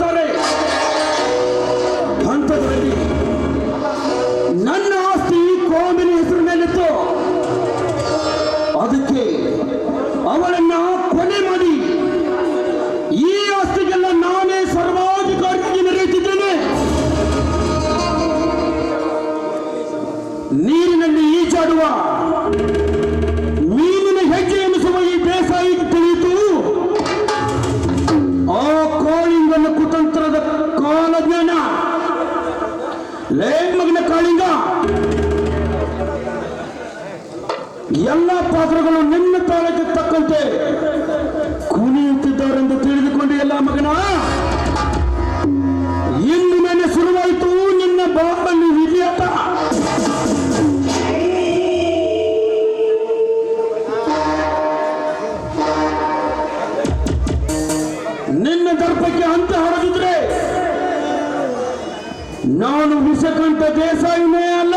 pastores. ಲೇ ಮಗನ ಕಾಳಿಂಗ. ಎಲ್ಲ ಪಾತ್ರಗಳು ನಿನ್ನ ತಾಳಕ್ಕೆ ತಕ್ಕಂತೆ. ಕುಣಿಯುತ್ತಿದ್ದಾರೆಂದು ತಿಳಿದುಕೊಂಡು ಎಲ್ಲ ಮಗನ. ಇನ್ನು ಮೇಲೆ ಶುರುವಾಯಿತು ನಿನ್ನ ಬಾಬಲ್ಲಿ ವಿಜಯಾಟ ನಿನ್ನ ದರ್ಪಕ್ಕೆ ಅಂತ ಹೊರದಿದ್ರೆ ನಾನು ವಿಷಕಂಠ ದೇಸಾಯಿನೇ ಅಲ್ಲ.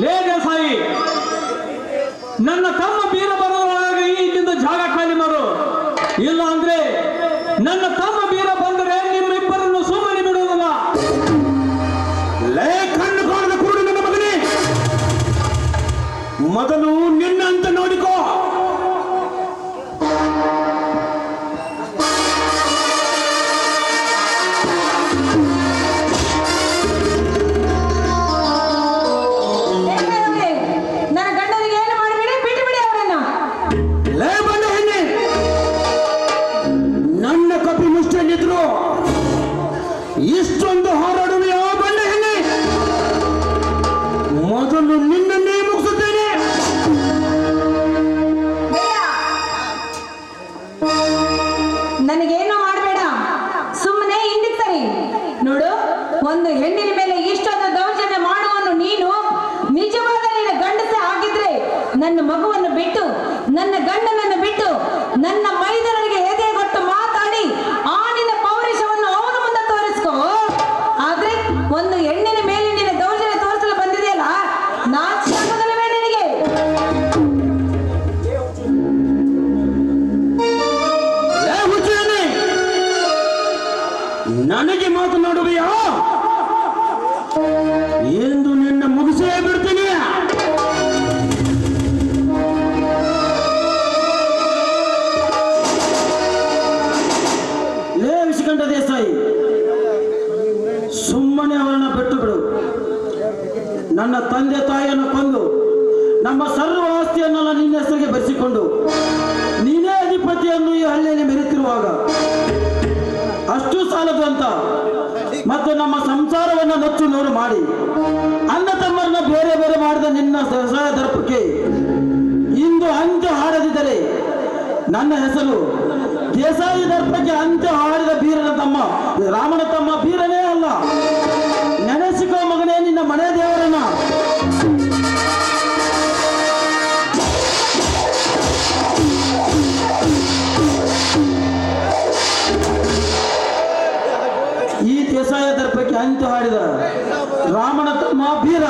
ಲೇ ದೇಸಾಯಿ ನನ್ನ ತಮ್ಮ ಬೀರ ಬರೋದ್ರೊಳಗೆ ಇಲ್ಲಿಂದ ಜಾಗ ಖಾಲಿ ಮಾಡು. ಇಲ್ಲ ಅಂದ್ರೆ ನನ್ನ ತಮ್ಮ ಬೀರ ಬಂದರೆ ನಿಮ್ಮಿಬ್ಬರನ್ನು ಸುಮ್ಮನೆ ಬಿಡುವುದಿಲ್ಲ. ಲೇ ಕಣ್ಣು ಕಾಣದ ಕುರುಡು ನನ್ನ ಮಗನೇ. ಮೊದಲು ನಿನ್ನ ಅಂತ ನೋಡಿಕೋ ಇಷ್ಟೊಂದು ಹೋರಾಡಲು ಯಾವ ಬಂಡೆ ಇಲ್ಲಿ ಮೊದಲು ನಿನ್ನನ್ನೇ ಮುಗಿಸುತ್ತೇನೆ. ನನಗೇನು ಮಾಡಬೇಡ. ಸುಮ್ಮನೆ ಹಿಂದಿತ್ತರಿ ನೋಡು, ಒಂದು ಹೆಣ್ಣಿನ ಮೇಲೆ ಇಷ್ಟೊಂದು ದೌರ್ಜನ್ಯ ಮಾಡುವನು ನೀನು. ನಿಜವಾದ ನಿನ್ನ ಗಂಡಸೆ ಆಗಿದ್ರೆ ನನ್ನ ಮಗುವನ್ನು ಬಿಟ್ಟು, ನನ್ನ ಗಂಡನನ್ನು ಬಿಟ್ಟು, ನನ್ನ ಮೈದನರಿಗೆ ನನ್ನ ತಂದೆ ತಾಯಿಯನ್ನು ಕೊಂದು ನಮ್ಮ ಸರ್ವ ಆಸ್ತಿಯನ್ನೆಲ್ಲ ನಿನ್ನ ಹೆಸರಿಗೆ ಬರೆಸಿಕೊಂಡು ನೀನೇ ಅಧಿಪತಿಯನ್ನು ಈ ಹಳ್ಳಿಯಲ್ಲಿ ಮೆರೆತಿರುವಾಗ ಅಷ್ಟು ಸಾಲದು ಅಂತ ಮತ್ತು ನಮ್ಮ ಸಂಸಾರವನ್ನು ನಚ್ಚು ನೂರು ಮಾಡಿ ಅನ್ನ ತಮ್ಮರನ್ನ ಬೇರೆ ಬೇರೆ ಮಾಡಿದ ನಿನ್ನ ಸಹಾಯ ದರ್ಪಕ್ಕೆ ಇಂದು ಅಂತ್ಯ ಹಾಡದಿದ್ದರೆ ನನ್ನ ಹೆಸರು ದೇಸಾಯಿ ದರ್ಪಕ್ಕೆ ಅಂತ್ಯ ಹಾಡಿದ ಬೀರನ ತಮ್ಮ ರಾಮನ ತಮ್ಮ ಬೀರನೇ ಅಲ್ಲ. ನೆನೆಸಿಕೋ ಮಗನೇ ನಿನ್ನ ಮನೆ ದೇಸಾಯ ದರ್ಪಕ್ಕೆ ಅಂತ್ಯ ಹಾಡಿದ ರಾಮನ ತಮ್ಮ ಬೀರ